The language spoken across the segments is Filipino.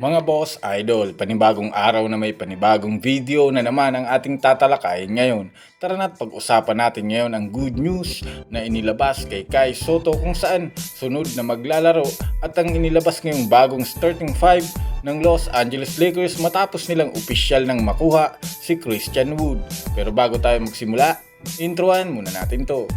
Mga boss idol, panibagong araw na may panibagong video na naman ang ating tatalakayin ngayon. Tara na't pag-usapan natin ngayon ang good news na inilabas kay Kai Soto kung saan sunod na maglalaro at ang inilabas ngayong bagong starting five ng Los Angeles Lakers matapos nilang opisyal ng makuha si Christian Wood. Pero bago tayo magsimula, introan muna natin to.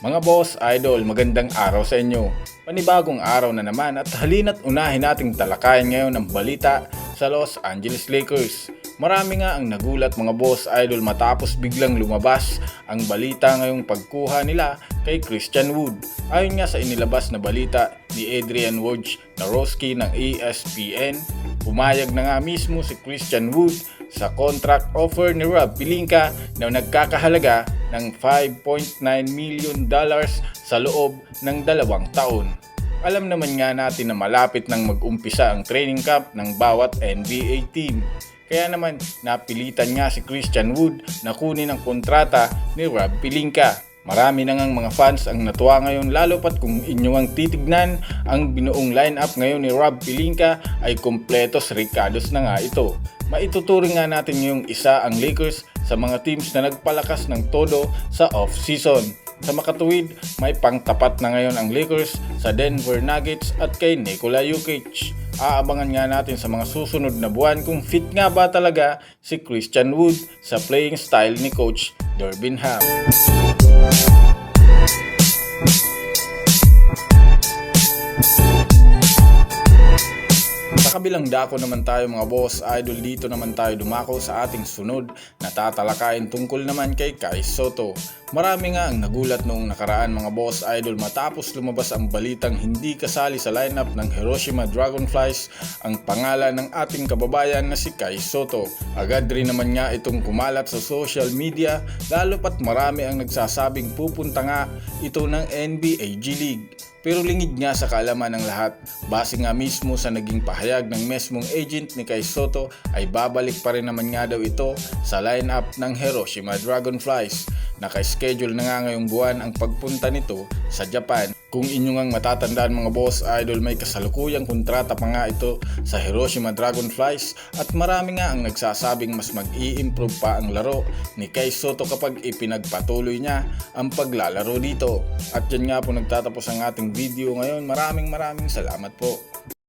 Mga boss, idol, magandang araw sa inyo. Panibagong araw na naman at halina't unahin nating talakayin ngayon ang balita sa Los Angeles Lakers. Marami nga ang nagulat mga boss idol matapos biglang lumabas ang balita ngayong pagkuha nila kay Christian Wood. Ayon nga sa inilabas na balita ni Adrian Wojnarowski ng E ESPN, pumayag na nga mismo si Christian Wood sa contract offer ni Rob Pelinka na nagkakahalaga ng 5.9 million dollars sa loob ng dalawang taon. Alam naman nga natin na malapit nang mag-umpisa ang training camp ng bawat NBA team. Kaya naman napilitan nga si Christian Wood na kunin ang kontrata ni Rob Pelinka. Marami na ngang mga fans ang natuwa ngayon lalo pat kung inyo ang titignan ang binuong lineup ngayon ni Rob Pelinka ay kompletos ricados na nga ito. Maituturing nga natin yung isa ang Lakers sa mga teams na nagpalakas ng todo sa off-season. Sa makatuwid, may pangtapat na ngayon ang Lakers sa Denver Nuggets at kay Nikola Jokic. Aabangan nga natin sa mga susunod na buwan kung fit nga ba talaga si Christian Wood sa playing style ni Coach Durbin Ham. Kabilang dako naman tayo mga boss, idol dito naman tayo dumako sa ating sunod na tatalakayin tungkol naman kay Kai Soto. Marami nga ang nagulat noong nakaraan mga boss idol matapos lumabas ang balitang hindi kasali sa lineup ng Hiroshima Dragonflies ang pangalan ng ating kababayan na si Kai Soto. Agad rin naman nga itong kumalat sa social media lalo pat marami ang nagsasabing pupunta nga ito ng NBA G League. Pero lingid nga sa kaalaman ng lahat, base nga mismo sa naging pahayag ng mesmong agent ni Kai Soto ay babalik pa rin naman nga daw ito sa lineup ng Hiroshima Dragonflies. Naka-schedule na nga ngayong buwan ang pagpunta nito sa Japan. Kung inyo ngang matatandaan mga boss idol may kasalukuyang kontrata pa nga ito sa Hiroshima Dragonflies at marami nga ang nagsasabing mas mag-i-improve pa ang laro ni Kai Soto kapag ipinagpatuloy niya ang paglalaro dito. At yan nga po nagtatapos ang ating video ngayon. Maraming maraming salamat po.